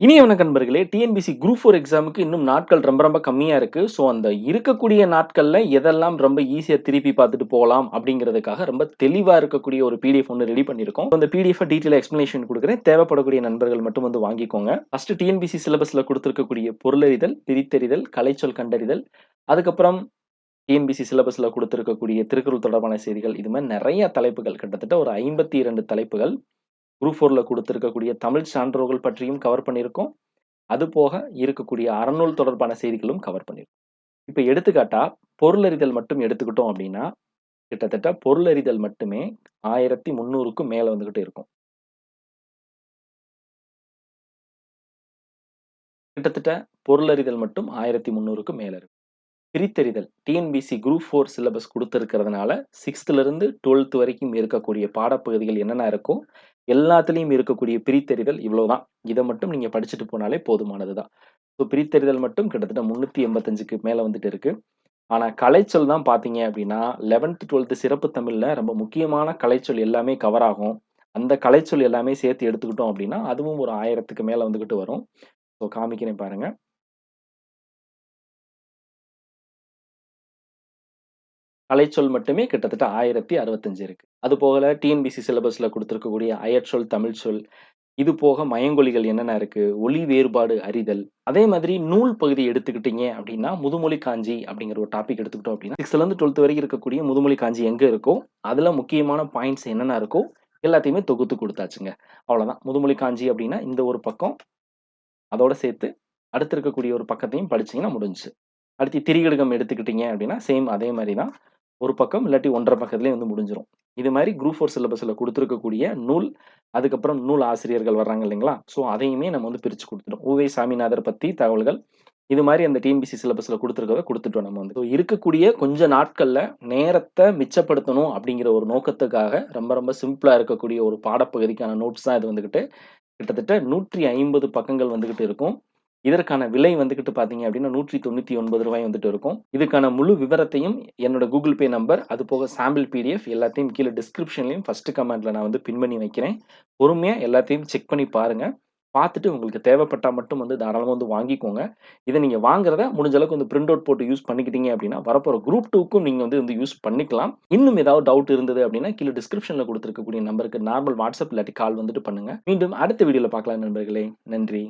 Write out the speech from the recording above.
இனி வணக்கம் நண்பர்களே டிஎன்பிசி குரூப் ஃபோர் எக்ஸாமுக்கு இன்னும் நாட்கள் ரொம்ப ரொம்ப கம்மியாக இருக்கு. ஸோ அந்த இருக்கக்கூடிய நாட்களில் எதெல்லாம் ரொம்ப ஈஸியாக திருப்பி பார்த்துட்டு போகலாம் அப்படிங்கிறதுக்காக ரொம்ப தெளிவாக இருக்கக்கூடிய ஒரு பிடிஎஃப் ஒன்று ரெடி பண்ணியிருக்கோம். அந்த பிடிஎஃப் டீட்டெயில் எக்ஸ்ப்ளனேஷன் கொடுக்குறேன் தேவைப்படக்கூடிய நண்பர்கள் மட்டும் வந்து வாங்கிக்கோங்க. ஃபர்ஸ்ட் டிஎன்பிசி சிலபஸில் கொடுத்துருக்கக்கூடிய பொருளறிதல், பிரித்தறிதல், கலைச்சொல் கண்டறிதல், அதுக்கப்புறம் டிஎன்பிசி சிலபஸில் கொடுத்துருக்கக்கூடிய திருக்குறள் தொடர்பான செய்திகள் இது மாதிரி நிறைய தலைப்புகள் கிட்டத்தட்ட ஒரு 52 தலைப்புகள் குரூப் ஃபோரில் கொடுத்துருக்கக்கூடிய தமிழ் சான்றோர்கள் பற்றியும் கவர் பண்ணியிருக்கோம். அது போக இருக்கக்கூடிய அறநூல் தொடர்பான செய்திகளும் கவர் பண்ணியிருக்கோம். இப்ப எடுத்துக்காட்டா பொருளறிதல் மட்டும் எடுத்துக்கிட்டோம் அப்படின்னா, கிட்டத்தட்ட பொருளறிதல் மட்டுமே 1300க்கும் மேல வந்துக்கிட்டு இருக்கும். கிட்டத்தட்ட பொருளறிதல் மட்டும் 1300க்கும் மேல இருக்கும் பிரித்தறிதல் டிஎன்பிசி குரூப் ஃபோர் சிலபஸ் குடுத்திருக்கிறதுனால 6த்ல இருந்து 12த் வரைக்கும் இருக்கக்கூடிய பாடப்பகுதிகள் என்னென்ன இருக்கோ, எல்லாத்துலேயும் இருக்கக்கூடிய பிரித்தறிதல் இவ்வளோதான் இதை மட்டும் நீங்கள் படிச்சுட்டு போனாலே போதுமானது தான். ஸோ பிரித்தறிதல் மட்டும் கிட்டத்தட்ட 385க்கு மேல வந்துட்டு இருக்கு. ஆனால் கலைச்சொல் தான் பார்த்தீங்க அப்படின்னா 11த், 12த் சிறப்பு தமிழில் ரொம்ப முக்கியமான கலைச்சொல் எல்லாமே கவர் ஆகும். அந்த கலைச்சொல் எல்லாமே சேர்த்து எடுத்துக்கிட்டோம் அப்படின்னா, அதுவும் ஒரு ஆயிரத்துக்கு மேலே வந்துக்கிட்டு வரும். ஸோ காமிக்கிறேன் பாருங்கள் கலைச்சொல் மட்டுமே கிட்டத்தட்ட 1065 இருக்கு. அது போக டிஎன்பிசி சிலபஸ்ல கொடுத்துருக்கக்கூடிய அயற்சொல், தமிழ்ச்சொல், இது போக மயங்கொலிகள் என்னென்ன இருக்கு, ஒளி வேறுபாடு அறிதல், அதே மாதிரி நூல் பகுதி எடுத்துக்கிட்டீங்க அப்படின்னா, முதுமொழி காஞ்சி அப்படிங்கிற ஒரு டாபிக் எடுத்துக்கிட்டோம் அப்படின்னா, 6த்ல இருந்து 12த் வரைக்கும் இருக்கக்கூடிய முதுமொழி காஞ்சி எங்க இருக்கோ, அதுல முக்கியமான பாயிண்ட்ஸ் என்னென்ன இருக்கோ, எல்லாத்தையுமே தொகுத்து கொடுத்தாச்சுங்க அவ்வளவுதான். முதுமொழி காஞ்சி அப்படின்னா இந்த ஒரு பக்கம், அதோட சேர்த்து அடுத்து இருக்கக்கூடிய ஒரு பக்கத்தையும் படிச்சீங்கன்னா முடிஞ்சுச்சு. அடுத்து திரிகடுகம் எடுத்துக்கிட்டீங்க அப்படின்னா, சேம் அதே மாதிரி தான். ஒரு பக்கம் இல்லாட்டி ஒன்றரை பக்கத்துலேயும் வந்து முடிஞ்சிடும் இது மாதிரி குரூப் ஃபோர் சிலபஸில் கொடுத்துருக்கக்கூடிய நூல், அதுக்கப்புறம் நூல் ஆசிரியர்கள் வர்றாங்க இல்லைங்களா? ஸோ அதையுமே நம்ம வந்து பிரித்து கொடுத்துட்டோம் உ.வே. சாமிநாதர் பற்றி தகவல்கள், இது மாதிரி அந்த டிஎன்பிசி சிலபஸில் குடுத்திருக்கிறத கொடுத்துட்டோம் நம்ம வந்து. ஸோ இருக்கக்கூடிய கொஞ்ச நாட்களில் நேரத்தை மிச்சப்படுத்தணும் அப்படிங்கிற ஒரு நோக்கத்துக்காக ரொம்ப ரொம்ப சிம்பிளாக இருக்கக்கூடிய ஒரு பாடப்பகுதிக்கான நோட்ஸ் தான் இது வந்துக்கிட்டு கிட்டத்தட்ட 150 பக்கங்கள் வந்துக்கிட்டு இருக்கும். இதற்கான விலை வந்துக்கிட்டு பார்த்தீங்க அப்படின்னா, நூற்றி தொண்ணூற்றி ஒன்பது ரூபாய் வந்துட்டு இருக்கும். இதுக்கான முழு விவரத்தையும் என்னோட கூகுள் பே நம்பர், அது போக சாம்பிள் பிடிஎஃப் எல்லாத்தையும் கீழே டிஸ்கிரிப்ஷன்லையும் ஃபஸ்ட்டு கமெண்ட்டில் நான் வந்து பின் பண்ணி வைக்கிறேன். பொறுமையாக எல்லாத்தையும் செக் பண்ணி பாருங்கள் பார்த்துட்டு உங்களுக்கு தேவைப்பட்டால் மட்டும் வந்து தாராளமாக வந்து வாங்கிக்கோங்க. இதை நீங்கள் வாங்குறத முடிஞ்ச அளவுக்கு வந்து பிரிண்ட் அவுட் போட்டு யூஸ் பண்ணிக்கிட்டீங்க அப்படின்னா, வரப்போகிற குரூப் டூக்கும் நீங்கள் வந்து வந்து யூஸ் பண்ணிக்கலாம். இன்னும் ஏதாவது டவுட் இருந்தது அப்படின்னா, கீழே டிஸ்கிரிப்ஷனில் கொடுத்துருக்கக்கூடிய நம்பருக்கு நார்மல் வாட்ஸ்அப் இல்லாட்டி கால் வந்துட்டு பண்ணுங்கள் மீண்டும் அடுத்த வீடியோவில் பார்க்கலாம் நண்பர்களே. நன்றி.